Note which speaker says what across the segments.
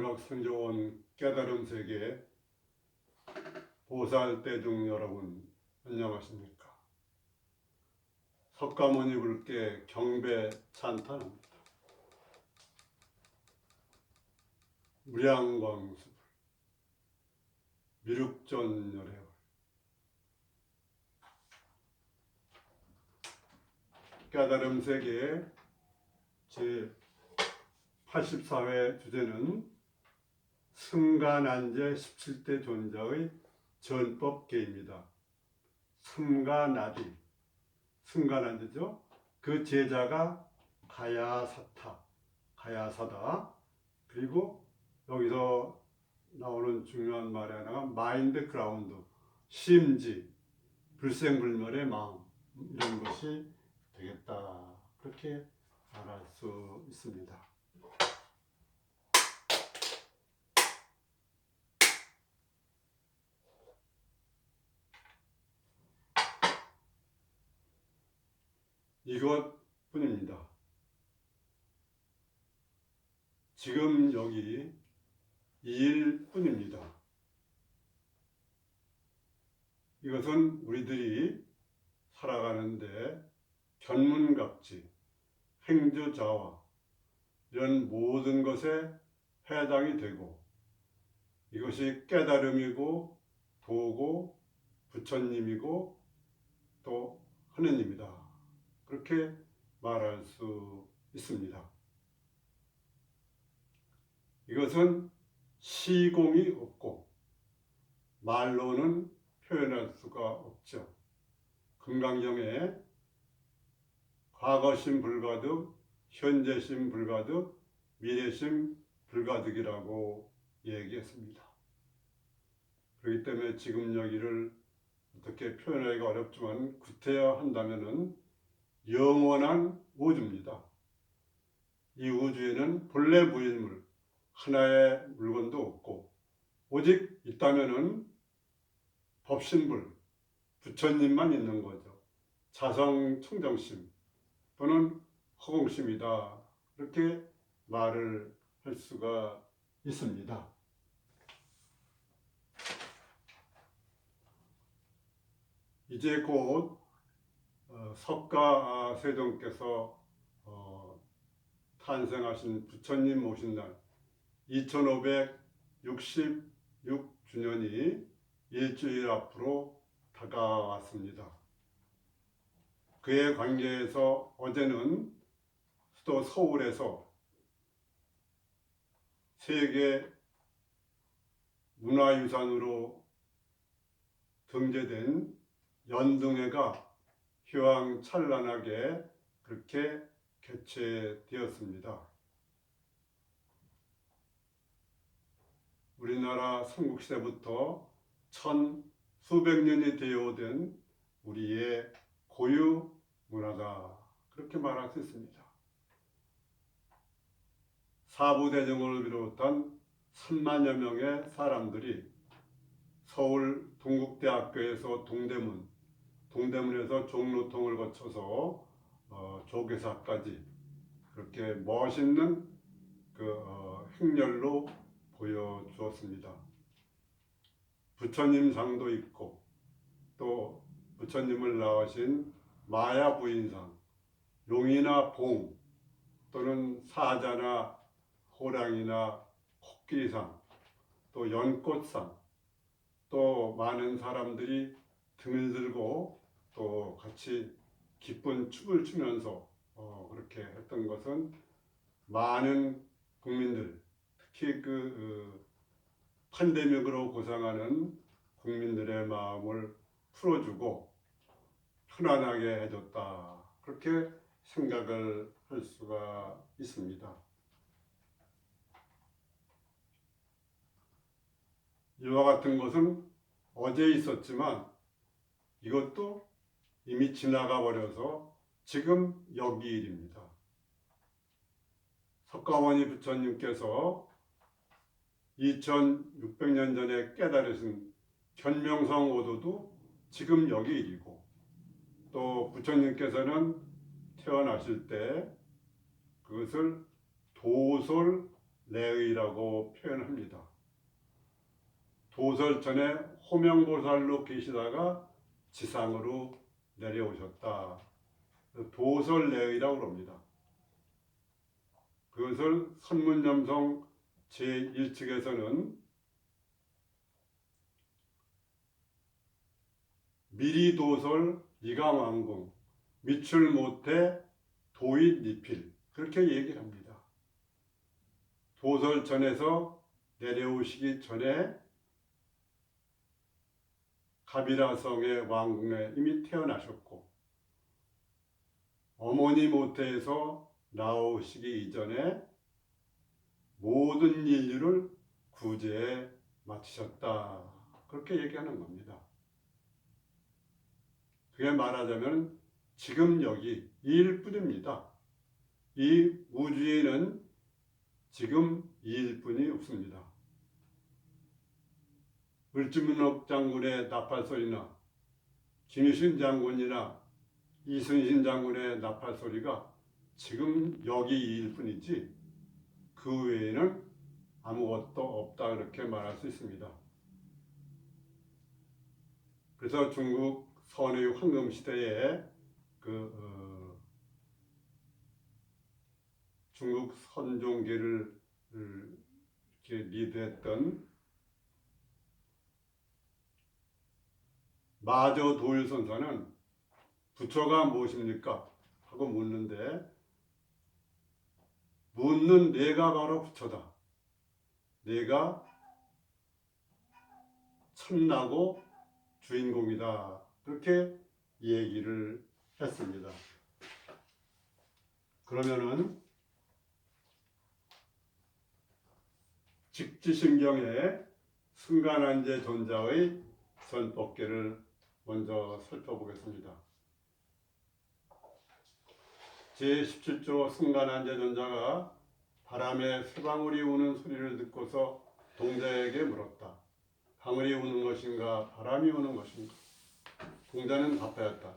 Speaker 1: 삼각성조원 깨달음 세계 보살대중 여러분 안녕하십니까? 석가모니 불께 경배 찬탄합니다. 무량광수불 미륵전 열애월 깨달음 세계 제 84회 주제는 승가난제 17대 존자의 전법계입니다. 승가나디, 승가난제죠. 그 제자가 가야사타, 가야사다. 그리고 여기서 나오는 중요한 말이 하나가 마인드 그라운드, 심지, 불생불멸의 마음 이런 것이 되겠다. 그렇게 말할 수 있습니다. 이것뿐입니다. 지금 여기 이 일 뿐입니다. 이것은 우리들이 살아가는데 견문각지, 행주자와 이런 모든 것에 해당이 되고 이것이 깨달음이고 도고 부처님이고 또 하느님이다. 그렇게 말할 수 있습니다. 이것은 시공이 없고 말로는 표현할 수가 없죠. 금강경에 과거심 불가득, 현재심 불가득, 미래심 불가득이라고 얘기했습니다. 그렇기 때문에 지금 여기를 어떻게 표현하기가 어렵지만 구태여 한다면은 영원한 우주입니다. 이 우주에는 본래 무인물 하나의 물건도 없고 오직 있다면은 법신불 부처님만 있는 거죠. 자성 청정심 또는 허공심이다. 이렇게 말을 할 수가 있습니다. 이제 곧 어, 석가 세종께서 어, 탄생하신 부처님 모신 날 2566주년이 일주일 앞으로 다가왔습니다. 그에 관계해서 어제는 수도 서울에서 세계 문화유산으로 등재된 연등회가 휘황찬란하게 그렇게 개최되었습니다. 우리나라 삼국시대부터 천 수백 년이 되어오던 우리의 고유 문화다. 그렇게 말할 수 있습니다. 사부대정을 비롯한 3만여 명의 사람들이 서울 동국대학교에서 동대문, 동대문에서 종로통을 거쳐서 어, 조계사까지 그렇게 멋있는 그 어, 행렬로 보여주었습니다. 부처님 상도 있고 또 부처님을 낳으신 마야 부인상, 용이나 봉 또는 사자나 호랑이나 코끼리상 또 연꽃상 또 많은 사람들이 등을 들고 또 같이 기쁜 춤을 추면서 어, 그렇게 했던 것은 많은 국민들 특히 그 어, 팬데믹으로 고생하는 국민들의 마음을 풀어주고 편안하게 해줬다 그렇게 생각을 할 수가 있습니다. 이와 같은 것은 어제 있었지만 이것도 이미 지나가 버려서 지금 여기 일입니다. 석가모니 부처님께서 2600년 전에 깨달으신 견명성 오도도 지금 여기 일이고 또 부처님께서는 태어나실 때 그것을 도솔 레의라고 표현합니다. 도설 전에 호명보살로 계시다가 지상으로 내려오셨다. 도설레의라고 합니다. 그것을 선문염성 제1측에서는 미리 도설 이강왕궁 미출 못해 도인 리필 그렇게 얘기를 합니다. 도설전에서 내려오시기 전에 가비라성의 왕궁에 이미 태어나셨고 어머니 모태에서 나오시기 이전에 모든 인류를 구제에 마치셨다. 그렇게 얘기하는 겁니다. 그게 말하자면 지금 여기 이일 뿐입니다. 이 우주에는 지금 이일 뿐이 없습니다. 을지문옥 장군의 나팔 소리나 김유신 장군이나 이순신 장군의 나팔 소리가 지금 여기 이일 뿐이지 그 외에는 아무것도 없다 그렇게 말할 수 있습니다. 그래서 중국 선의 황금 시대에 그 어, 중국 선종계를 이렇게 리드했던 마저 도일 선사는 부처가 무엇입니까? 하고 묻는데 묻는 내가 바로 부처다. 내가 참나고 주인공이다. 그렇게 얘기를 했습니다. 그러면은 직지신경의 순간한제 존자의 선법계를 먼저 살펴보겠습니다. 제17조 순간한제 존자가 바람에 새방울이 우는 소리를 듣고서 동자에게 물었다. 방울이 우는 것인가 바람이 우는 것인가? 동자는 답하였다.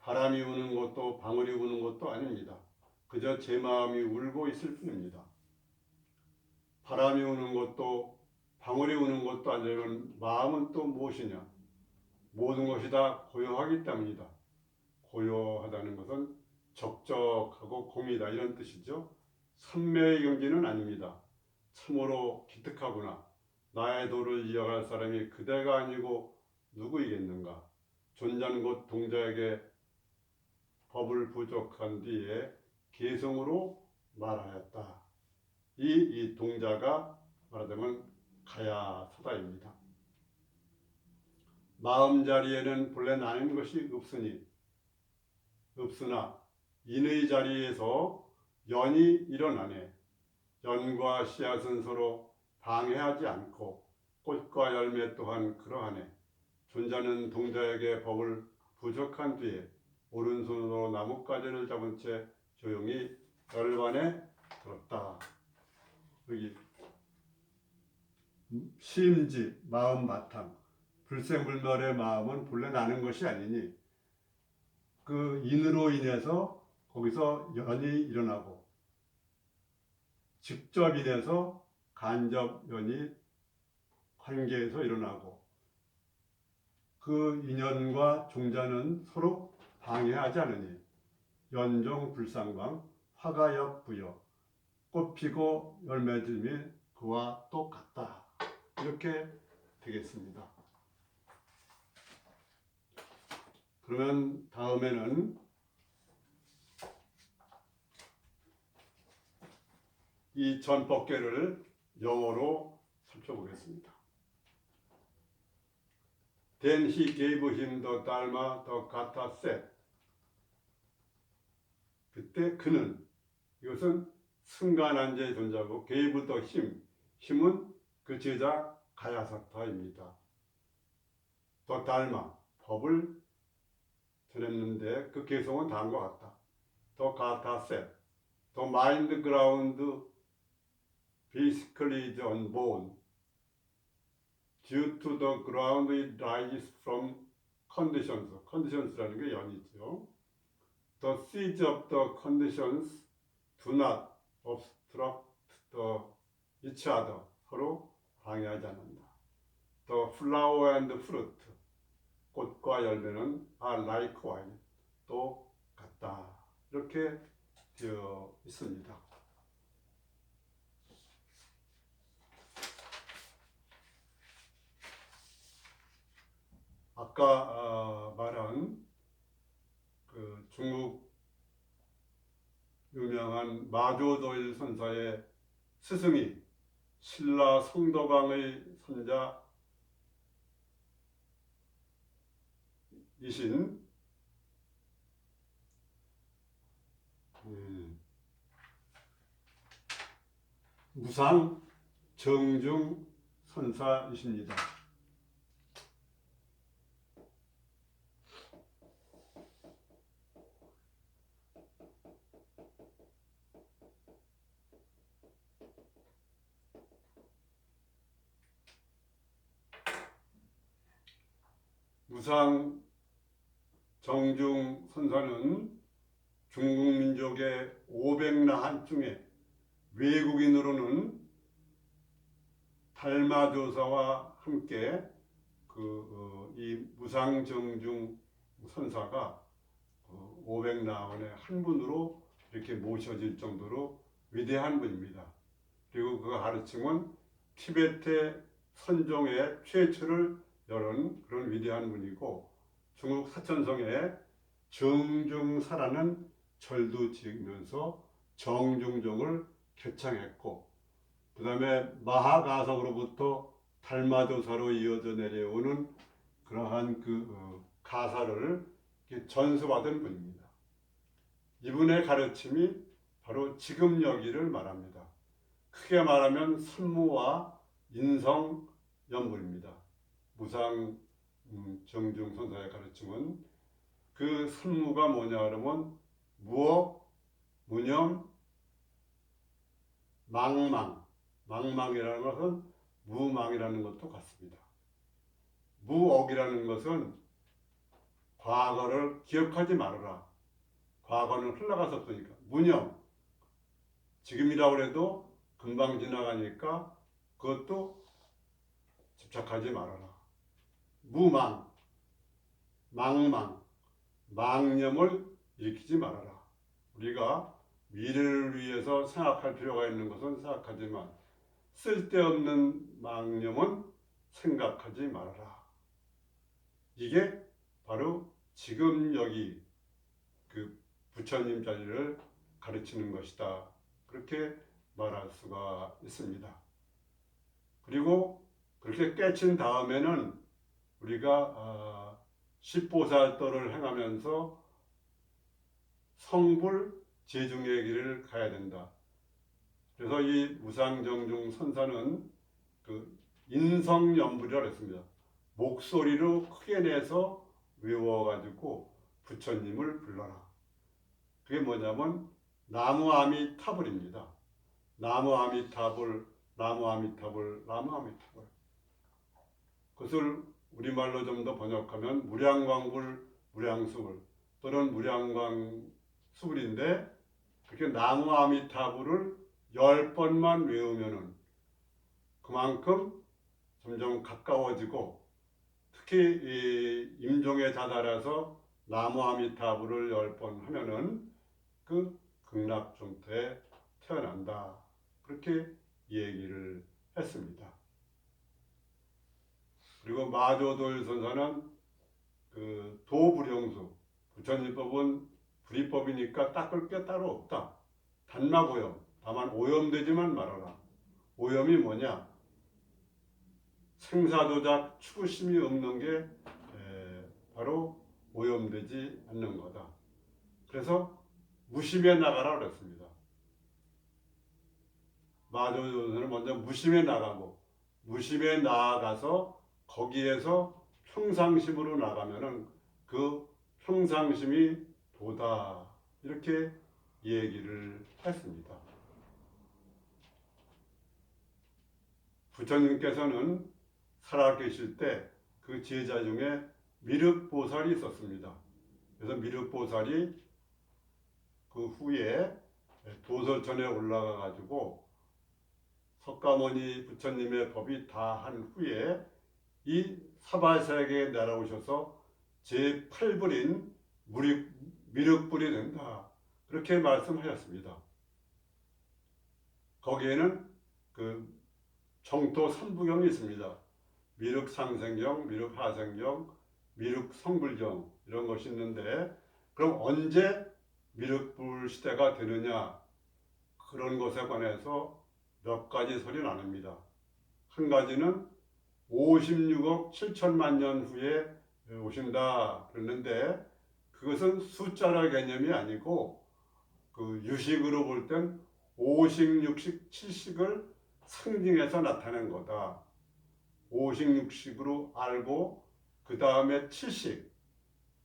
Speaker 1: 바람이 우는 것도 방울이 우는 것도 아닙니다. 그저 제 마음이 울고 있을 뿐입니다. 바람이 우는 것도 방울이 우는 것도 아니면 마음은 또 무엇이냐? 모든 것이 다 고요하기 때문이다. 고요하다는 것은 적적하고 공이다 이런 뜻이죠. 선매의 경지는 아닙니다. 참으로 기특하구나. 나의 도를 이어갈 사람이 그대가 아니고 누구이겠는가? 존자는 곧 동자에게 법을 부족한 뒤에 개성으로 말하였다. 이, 이 동자가 말하자면 가야사다입니다. 마음 자리에는 본래 나는 것이 없으니 없으나 인의 자리에서 연이 일어나네. 연과 씨앗은 서로 방해하지 않고 꽃과 열매 또한 그러하네. 존자는 동자에게 법을 부족한 뒤에 오른손으로 나뭇가지를 잡은 채 조용히 열반에 들었다. 여기 심지 마음 바탕 불생불멸의 마음은 본래 나는 것이 아니니 그 인으로 인해서 거기서 연이 일어나고 직접 인해서 간접 연이 관계에서 일어나고 그 인연과 종자는 서로 방해하지 않으니 연종 불상광 화가역 부여 꽃 피고 열매들미 그와 똑같다 이렇게 되겠습니다. 그러면 다음에는 이 전법계를 영어로 살펴보겠습니다. Then he gave him the dharma, the kata set. 그때 그는 이것은 승간한제 존자고 gave the him, 힘은 그 제자 가야사타입니다. 더 달마 법을 전했는데 그 개성은 다음과 같다. 더 가타 셋, 더 마인드 그라운드 basically is unborn. Due to the ground it rises from conditions. conditions라는 게 연이죠. The seeds of the conditions do not obstruct the each other 서로 방해하지 않는다. The flower and fruit 꽃과 열매는 are like wine 또 같다. 이렇게 되어 있습니다. 아까 아, 말한 그 중국 유명한 마조도일 선사의 스승이 신라 성도강의 선자 이신 음, 무상 정중 선사이십니다. 무상 정중 선사는 중국 민족의 500나한 중에 외국인으로는 달마조사와 함께 그이 어, 무상 정중 선사가 500나원의 한 분으로 이렇게 모셔질 정도로 위대한 분입니다. 그리고 그 가르침은 티베트의 선종의 최초를 열은 그런 위대한 분이고 중국 사천성에 정중사라는 절도 지으면서 정중종을 개창했고 그 다음에 마하가석으로부터 달마조사로 이어져 내려오는 그러한 그 어, 가사를 전수받은 분입니다. 이분의 가르침이 바로 지금 여기를 말합니다. 크게 말하면 선무와 인성 연불입니다. 무상 음, 정중 선사의 가르침은 그 선무가 뭐냐 그러면 무어, 무념, 망망, 망망이라는 것은 무망이라는 것도 같습니다. 무억이라는 것은 과거를 기억하지 말아라. 과거는 흘러갔었으니까. 무념, 지금이라고 해도 금방 지나가니까 그것도 집착하지 말아라. 무망, 망망, 망념을 일으키지 말아라. 우리가 미래를 위해서 생각할 필요가 있는 것은 생각하지만 쓸데없는 망념은 생각하지 말아라. 이게 바로 지금 여기 그 부처님 자리를 가르치는 것이다. 그렇게 말할 수가 있습니다. 그리고 그렇게 깨친 다음에는 우리가 아, 십보살도를 행하면서 성불 제중의 길을 가야 된다. 그래서 이 무상정중 선사는 그 인성연불이라고 했습니다. 목소리로 크게 내서 외워가지고 부처님을 불러라. 그게 뭐냐면 나무 아미타불입니다. 나무 아미타불, 나무 아미타불, 나무 아미타불. 그것을 우리말로 좀 더 번역하면 무량광불, 무량수불 또는 무량광수불인데 그렇게 나무 아미타불을 열 번만 외우면은 그만큼 점점 가까워지고 특히 이 임종에 다다라서 나무 아미타불을 열 번 하면은 그 극락종터에 태어난다. 그렇게 얘기를 했습니다. 그리고 마조돌 선사는 그 도불영수 부처님법은 불이법이니까 닦을 게 따로 없다. 단마고염 다만 오염되지만 말아라. 오염이 뭐냐? 생사도작 추구심이 없는 게 에, 바로 오염되지 않는 거다. 그래서 무심에 나가라 그랬습니다. 마조선은 먼저 무심에 나가고 무심에 나아가서 거기에서 평상심으로 나가면은 그 평상심이 도다 이렇게 얘기를 했습니다. 부처님께서는 살아계실 때 그 제자 중에 미륵보살이 있었습니다. 그래서 미륵보살이 그 후에 도설천에 올라가 가지고 석가모니 부처님의 법이 다 한 후에 이 사바세계에 내려오셔서 제 8불인 무력, 미륵불이 된다. 그렇게 말씀하셨습니다. 거기에는 그 정토 3부경이 있습니다. 미륵상생경, 미륵하생경, 미륵성불경 이런 것이 있는데 그럼 언제 미륵불 시대가 되느냐 그런 것에 관해서 몇 가지 설이 나눕니다. 한 가지는 56억 7천만 년 후에 오신다 그랬는데 그것은 숫자라 개념이 아니고 그 유식으로 볼 땐 5식, 6식, 7식을 상징해서 나타낸 거다. 5식, 6식으로 알고 그 다음에 7식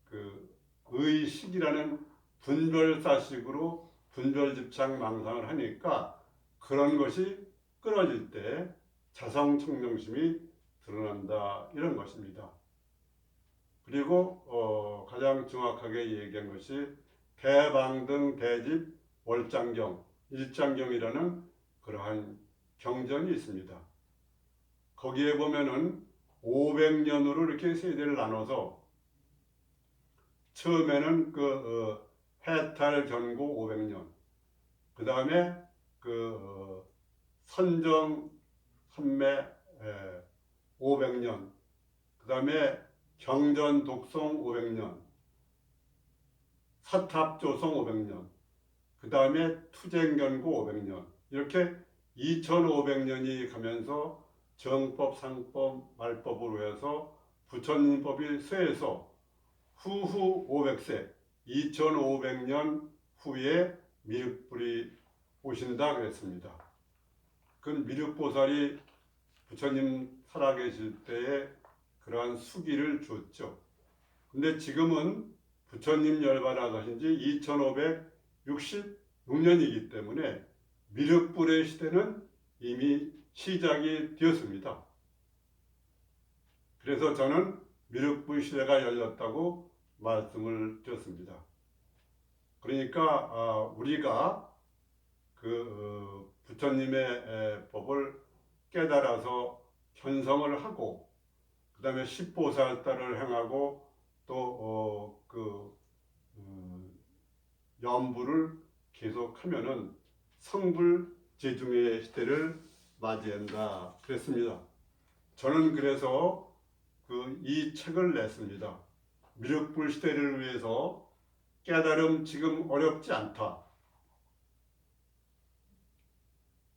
Speaker 1: 그 의식이라는 분별사식으로 분별집착 망상을 하니까 그런 것이 끊어질 때 자성청정심이 드러난다 이런 것입니다. 그리고 어, 가장 정확하게 얘기한 것이 대방등 대집 월장경 일장경이라는 그러한 경전이 있습니다. 거기에 보면은 500년으로 이렇게 세대를 나눠서 처음에는 그 어, 해탈 전고 500년, 그 다음에 그 어, 선정 선매 에, 500년, 그 다음에 경전 독송 500년, 사탑 조성 500년, 그 다음에 투쟁견고 500년, 이렇게 2500년이 가면서 정법, 상법, 말법으로 해서 부처님법이 쇠해서 후후 500세, 2500년 후에 미륵불이 오신다 그랬습니다. 그 미륵보살이 부처님 살아계실 때에 그러한 수기를 줬죠. 근데 지금은 부처님 열반하신 지 2566년이기 때문에 미륵불의 시대는 이미 시작이 되었습니다. 그래서 저는 미륵불 시대가 열렸다고 말씀을 드렸습니다. 그러니까 아, 우리가 그 어, 부처님의 법을 깨달아서 견성을 하고 그 다음에 십보살달을 행하고 또그 음, 연부를 계속하면은 성불 제중의 시대를 맞이한다 그랬습니다. 저는 그래서 그 이 책을 냈습니다. 미륵불 시대를 위해서 깨달음 지금 어렵지 않다.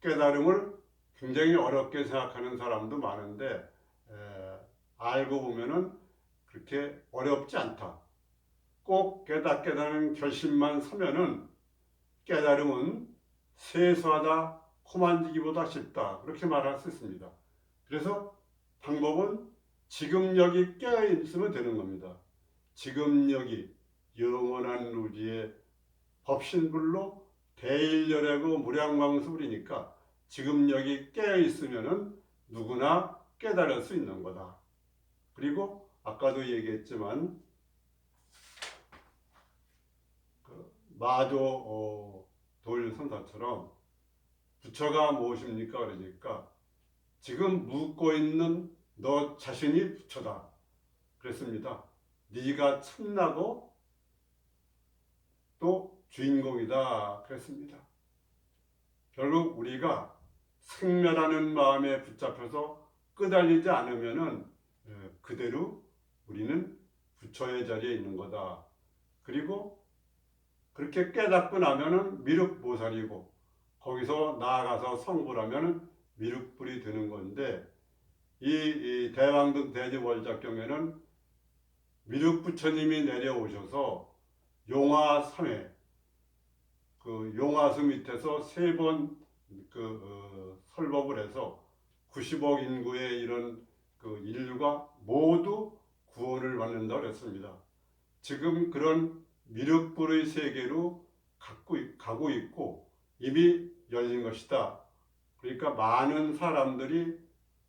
Speaker 1: 깨달음을 굉장히 어렵게 생각하는 사람도 많은데 에, 알고 보면은 그렇게 어렵지 않다. 꼭 깨닫겠다는 결심만 서면은 깨달음은 세수하다 코만지기보다 쉽다. 그렇게 말할 수 있습니다. 그래서 방법은 지금 여기 깨어 있으면 되는 겁니다. 지금 여기 영원한 누지의 법신불로 대일열애고 무량광수불이니까 지금 여기 깨어 있으면은 누구나 깨달을 수 있는 거다. 그리고 아까도 얘기했지만 그 마조 어, 돌 선사처럼 부처가 무엇입니까? 그러니까 지금 묻고 있는 너 자신이 부처다. 그랬습니다. 네가 참나고 또 주인공이다. 그랬습니다. 결국 우리가 생멸하는 마음에 붙잡혀서 끄달리지 않으면은 예, 그대로 우리는 부처의 자리에 있는 거다. 그리고 그렇게 깨닫고 나면은 미륵보살이고 거기서 나아가서 성불하면은 미륵불이 되는 건데 이, 이 대왕등 대지월작경에는 미륵부처님이 내려오셔서 용화 3회 그 용화수 밑에서 세 번 그 어, 설법을 해서 90억 인구의 이런 그 인류가 모두 구원을 받는다 그랬습니다. 지금 그런 미륵불의 세계로 갖고 가고 있고 이미 열린 것이다. 그러니까 많은 사람들이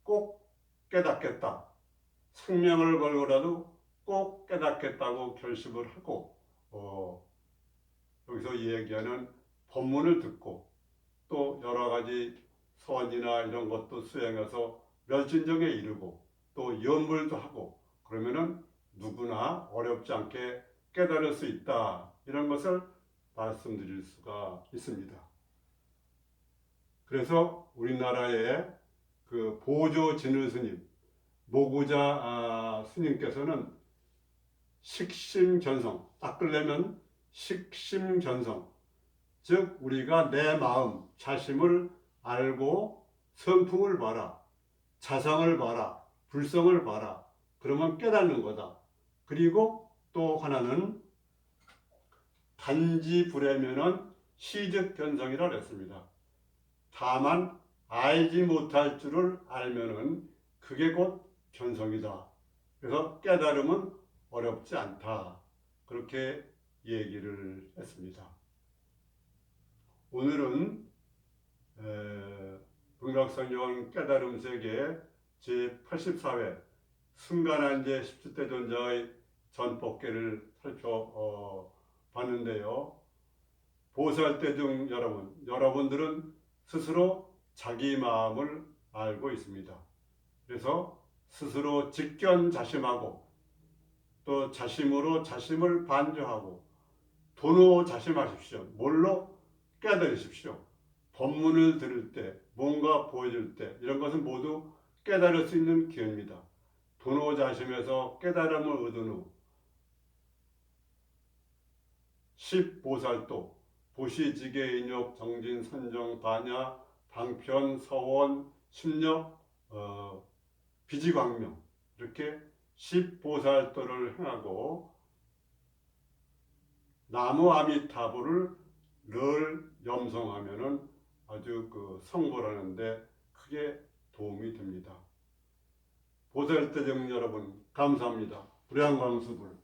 Speaker 1: 꼭 깨닫겠다. 생명을 걸고라도 꼭 깨닫겠다고 결심을 하고 어, 여기서 얘기하는 법문을 듣고 또 여러 가지 소원이나 이런 것도 수행해서 멸진정에 이르고 또 연물도 하고 그러면은 누구나 어렵지 않게 깨달을 수 있다 이런 것을 말씀드릴 수가 있습니다. 그래서 우리나라의 그 보조 진을 스님 모구자 아, 스님께서는 식심견성 닦으려면 식심견성 즉 우리가 내 마음 자심을 알고 성품을 봐라 자성을 봐라 불성을 봐라 그러면 깨닫는 거다. 그리고 또 하나는 단지 불에면은 시적 견성이라 그랬습니다. 다만 알지 못할 줄을 알면은 그게 곧 견성이다. 그래서 깨달음은 어렵지 않다. 그렇게 얘기를 했습니다. 오늘은 에, 북락성경 깨달음 세계 제 84회 순간한제 17대 존자의 전법계를 살펴봤는데요. 보살대중 여러분, 여러분들은 스스로 자기 마음을 알고 있습니다. 그래서 스스로 직견 자심하고 또 자심으로 자심을 반조하고 도노 자심하십시오. 뭘로 깨달으십시오. 법문을 들을 때, 뭔가 보여줄 때 이런 것은 모두 깨달을 수 있는 기회입니다. 도노 자심에서 깨달음을 얻은 후 십보살도 보시지계 인욕 정진 선정 반야 방편 서원 심력 어, 비지광명 이렇게 십보살도를 행하고 나무 아미타불을 늘 염성하면은 아주 그 성불하는데 크게 도움이 됩니다. 보살대정 여러분 감사합니다. 불량광수불